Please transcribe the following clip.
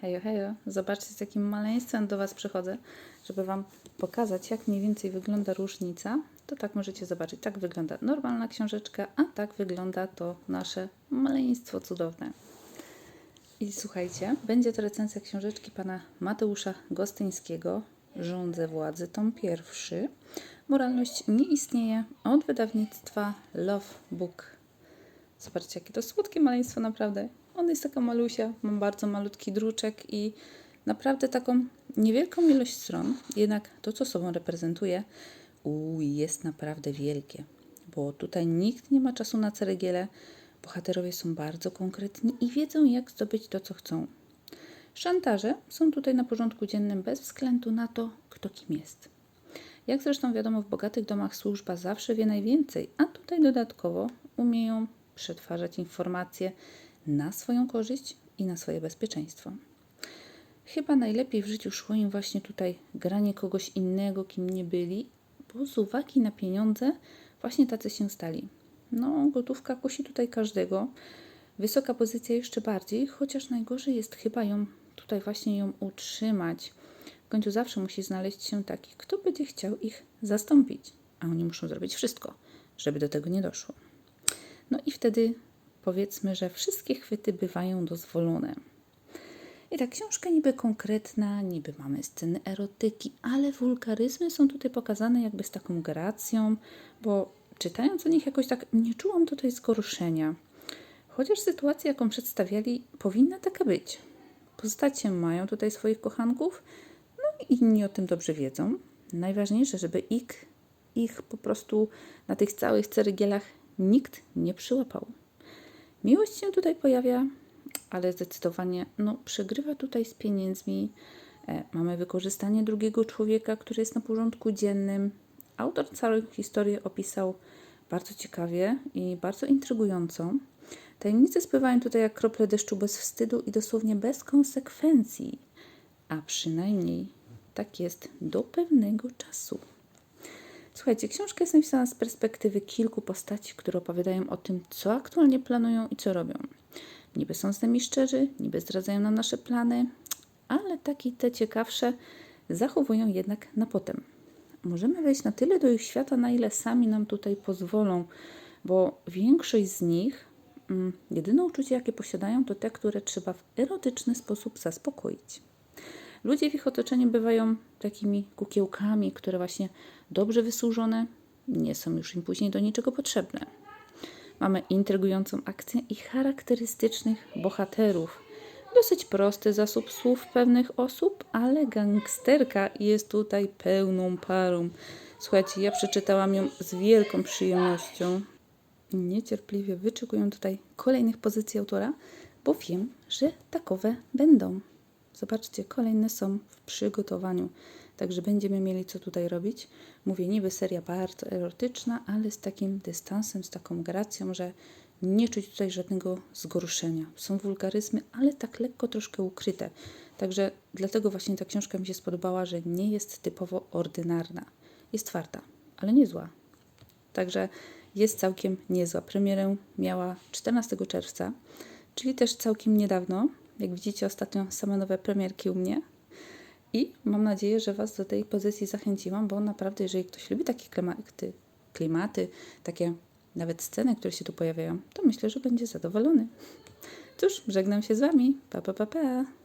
Hejo, hejo. Zobaczcie, z jakim maleństwem do Was przychodzę, żeby Wam pokazać, jak mniej więcej wygląda różnica. To tak możecie zobaczyć. Tak wygląda normalna książeczka, a tak wygląda to nasze maleństwo cudowne. I słuchajcie, będzie to recenzja książeczki pana Mateusza Gostyńskiego, Rządzę władzy, tom pierwszy. Moralność nie istnieje od wydawnictwa Love Book. Zobaczcie, jakie to słodkie maleństwo, naprawdę. On jest taka malusia, mam bardzo malutki druczek i naprawdę taką niewielką ilość stron, jednak to, co sobą reprezentuje, u, jest naprawdę wielkie, bo tutaj nikt nie ma czasu na ceregiele, bohaterowie są bardzo konkretni i wiedzą, jak zdobyć to, co chcą. Szantaże są tutaj na porządku dziennym bez względu na to, kto kim jest. Jak zresztą wiadomo, w bogatych domach służba zawsze wie najwięcej, a tutaj dodatkowo umieją przetwarzać informacje na swoją korzyść i na swoje bezpieczeństwo. Chyba najlepiej w życiu szło im właśnie tutaj granie kogoś innego, kim nie byli, bo z uwagi na pieniądze właśnie tacy się stali. No, gotówka kusi tutaj każdego. Wysoka pozycja jeszcze bardziej, chociaż najgorzej jest chyba ją tutaj właśnie ją utrzymać. W końcu zawsze musi znaleźć się taki, kto będzie chciał ich zastąpić, a oni muszą zrobić wszystko, żeby do tego nie doszło. No i wtedy powiedzmy, że wszystkie chwyty bywają dozwolone. I ta książka niby konkretna, niby mamy sceny erotyki, ale wulgaryzmy są tutaj pokazane jakby z taką gracją, bo czytając o nich jakoś tak nie czułam tutaj zgorszenia. Chociaż sytuacja, jaką przedstawiali, powinna taka być. Postacie mają tutaj swoich kochanków, no i inni o tym dobrze wiedzą. Najważniejsze, żeby ich, ich po prostu na tych całych ceregielach nikt nie przyłapał. Miłość się tutaj pojawia, ale zdecydowanie no, przegrywa tutaj z pieniędzmi. E, mamy wykorzystanie drugiego człowieka, który jest na porządku dziennym. Autor całej historii opisał bardzo ciekawie i bardzo intrygująco. Tajemnice spływają tutaj jak krople deszczu bez wstydu i dosłownie bez konsekwencji. A przynajmniej tak jest do pewnego czasu. Słuchajcie, książka jest napisana z perspektywy kilku postaci, które opowiadają o tym, co aktualnie planują i co robią. Niby są z nami szczerzy, niby zdradzają nam nasze plany, ale takie te ciekawsze zachowują jednak na potem. Możemy wejść na tyle do ich świata, na ile sami nam tutaj pozwolą, bo większość z nich, mm, jedyne uczucie, jakie posiadają, to te, które trzeba w erotyczny sposób zaspokoić. Ludzie w ich otoczeniu bywają takimi kukiełkami, które właśnie dobrze wysłużone nie są już im później do niczego potrzebne. Mamy intrygującą akcję i charakterystycznych bohaterów. Dosyć prosty zasób słów pewnych osób, ale gangsterka jest tutaj pełną parą. Słuchajcie, ja przeczytałam ją z wielką przyjemnością. Niecierpliwie wyczekuję tutaj kolejnych pozycji autora, bo wiem, że takowe będą. Zobaczcie, kolejne są w przygotowaniu. Także będziemy mieli co tutaj robić. Mówię, niby seria bardzo erotyczna, ale z takim dystansem, z taką gracją, że nie czuć tutaj żadnego zgorszenia. Są wulgaryzmy, ale tak lekko troszkę ukryte. Także dlatego właśnie ta książka mi się spodobała, że nie jest typowo ordynarna. Jest twarda, ale nie zła. Także jest całkiem niezła. Premierę miała 14 czerwca, czyli też całkiem niedawno. Jak widzicie, ostatnio same nowe premierki u mnie. I mam nadzieję, że Was do tej pozycji zachęciłam, bo naprawdę, jeżeli ktoś lubi takie klimaty, klimaty takie nawet sceny, które się tu pojawiają, to myślę, że będzie zadowolony. Cóż, żegnam się z Wami. Pa, pa, pa, pa.